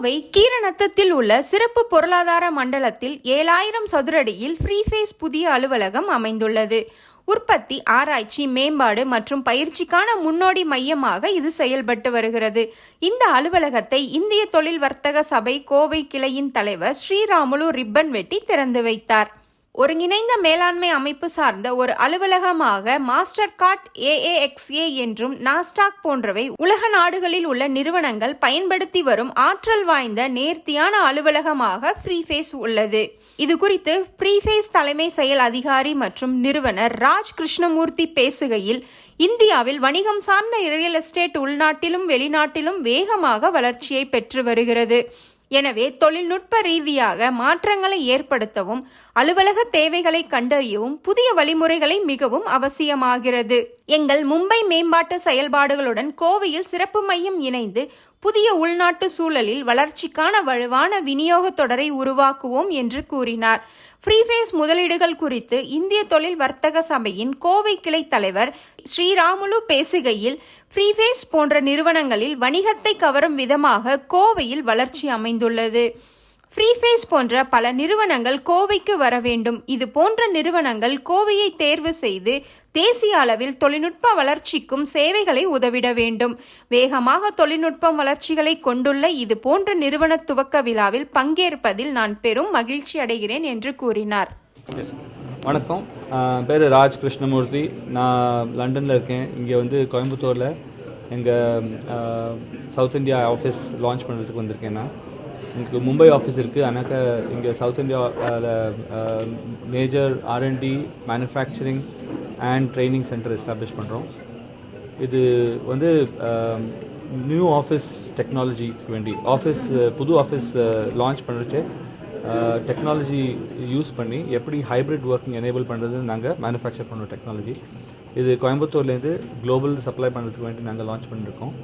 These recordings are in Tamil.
கோவை கீரநத்தத்தில் உள்ள சிறப்பு பொருளாதார மண்டலத்தில் ஏழாயிரம் சதுரடியில் ஃப்ரீஃபேஸ் புதிய அலுவலகம் அமைந்துள்ளது. உற்பத்தி ஆராய்ச்சி மேம்பாடு மற்றும் பயிற்சிக்கான முன்னோடி மையமாக இது செயல்பட்டு வருகிறது. இந்த அலுவலகத்தை இந்திய தொழில் வர்த்தக சபை கோவை கிளையின் தலைவர் ஸ்ரீராமுலு ரிப்பன் வெட்டி திறந்து வைத்தார். ஒருங்கிணைந்த மேலாண்மை அமைப்பு சார்ந்த ஒரு அலுவலகமாக மாஸ்டர் கார்ட் ஏஏஎக்ஸ்ஏ என்றும் நாஸ்டாக் போன்றவை உலக நாடுகளில் உள்ள நிறுவனங்கள் பயன்படுத்தி வரும் ஆற்றல் வாய்ந்த நேர்த்தியான அலுவலகமாக ஃப்ரீஃபேஸ் உள்ளது. இது குறித்து ஃப்ரீஃபேஸ் தலைமை செயல் அதிகாரி மற்றும் நிறுவனர் ராஜ் கிருஷ்ணமூர்த்தி பேசுகையில் இந்தியாவில் வணிகம் சார்ந்த ரியல் எஸ்டேட் உள்நாட்டிலும் வெளிநாட்டிலும் வேகமாக வளர்ச்சியை பெற்று வருகிறது. எனவே தொழில்நுட்ப ரீதியாக மாற்றங்களை ஏற்படுத்தவும் அலுவலக தேவைகளை கண்டறியவும் புதிய வழிமுறைகளை மிகவும் அவசியமாகிறது. எங்கள் மும்பை மேம்பாட்டு செயல்பாடுகளுடன் கோவையில் சிறப்பு மையம் இணைந்து புதிய உள்நாட்டு சூழலில் வளர்ச்சிக்கான வலுவான விநியோக தொடரை உருவாக்குவோம் என்று கூறினார். ஃப்ரீஃபேஸ் முதலீடுகள் குறித்து இந்திய தொழில் வர்த்தக சபையின் கோவை கிளை தலைவர் ஸ்ரீராமுலு பேசுகையில் ஃப்ரீஃபேஸ் போன்ற நிறுவனங்களில் வணிகத்தை கவரும் விதமாக கோவையில் வளர்ச்சி அமைந்துள்ளது. ஃப்ரீஃபேஸ் போன்ற பல நிறுவனங்கள் கோவைக்கு வர வேண்டும். இது போன்ற நிறுவனங்கள் கோவையை தேர்வு செய்து தேசிய அளவில் தொழில்நுட்ப வளர்ச்சிக்கும் சேவைகளை உதவிட வேண்டும். வேகமாக தொழில்நுட்ப வளர்ச்சிகளை கொண்டுள்ள இது போன்ற நிறுவன துவக்க விழாவில் பங்கேற்பதில் நான் பெரும் மகிழ்ச்சி அடைகிறேன் என்று கூறினார். வணக்கம். பேர் ராஜ் கிருஷ்ணமூர்த்தி நான் லண்டனில் இருக்கேன். இங்கே வந்து கோயம்புத்தூரில் எங்கள் சவுத் இந்தியா ஆஃபீஸ் லான்ச் பண்ணுறதுக்கு வந்திருக்கேன் நான். எங்களுக்கு மும்பை ஆஃபீஸ் இருக்குது ஆனாக்கா இங்கே சவுத் இந்தியாவில் major R and D manufacturing and training centre establish பண்ணுறோம் இது வந்து நியூ ஆஃபீஸ் டெக்னாலஜிக்கு வேண்டி. ஆஃபீஸ் புது ஆஃபீஸ் லான்ச் பண்ணுறச்சு டெக்னாலஜி யூஸ் பண்ணி எப்படி ஹைப்ரிட் ஒர்க்கிங் எனேபிள் பண்ணுறதுன்னு நாங்கள் மேனுஃபேக்சர் பண்ணுறோம் டெக்னாலஜி இது கோயம்புத்தூர்லேருந்து குளோபல் சப்ளை பண்ணுறதுக்கு வேண்டி நாங்கள் லான்ச் பண்ணியிருக்கோம்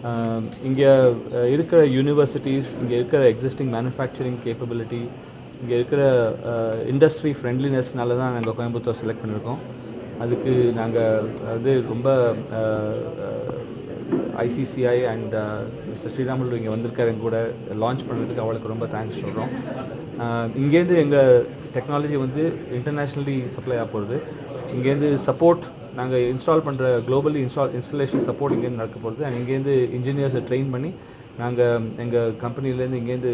Um, இங்கே uh, இருக்கிற யூனிவர்சிட்டிஸ் இங்கே இருக்கிற எக்ஸிஸ்டிங் மேனுஃபேக்சரிங் கேப்பபிலிட்டி இங்கே இருக்கிற uh, இண்டஸ்ட்ரி ஃப்ரெண்ட்லினஸ்னால தான் நாங்கள் கோயம்புத்தூர் செலக்ட் பண்ணியிருக்கோம். அதுக்கு நாங்கள் வந்து ரொம்ப ஐசிசிஐ அண்ட் மிஸ்டர் ஸ்ரீராமுலு இங்கே வந்திருக்காரு கூட லான்ச் பண்ணுறதுக்கு அவளுக்கு ரொம்ப தேங்க்ஸ் சொல்கிறோம் uh, இங்கேருந்து எங்கள் டெக்னாலஜி வந்து இன்டர்நேஷ்னலி சப்ளை ஆக போகிறது இங்கேருந்து சப்போர்ட் நாங்கள் இன்ஸ்டால் பண்ணுற குளோபலி இன்ஸ்டால் இன்ஸ்டலேஷன் சப்போர்ட் இங்கேருந்து நடக்க போகிறது அண்ட் இங்கேருந்து இன்ஜினியர்ஸை ட்ரெயின் பண்ணி நாங்கள் எங்கள் கம்பெனிலேருந்து இங்கேருந்து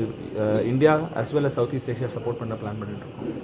India as well as South East Asia support பண்ண பிளான் பண்ணிட்டுருக்கோம்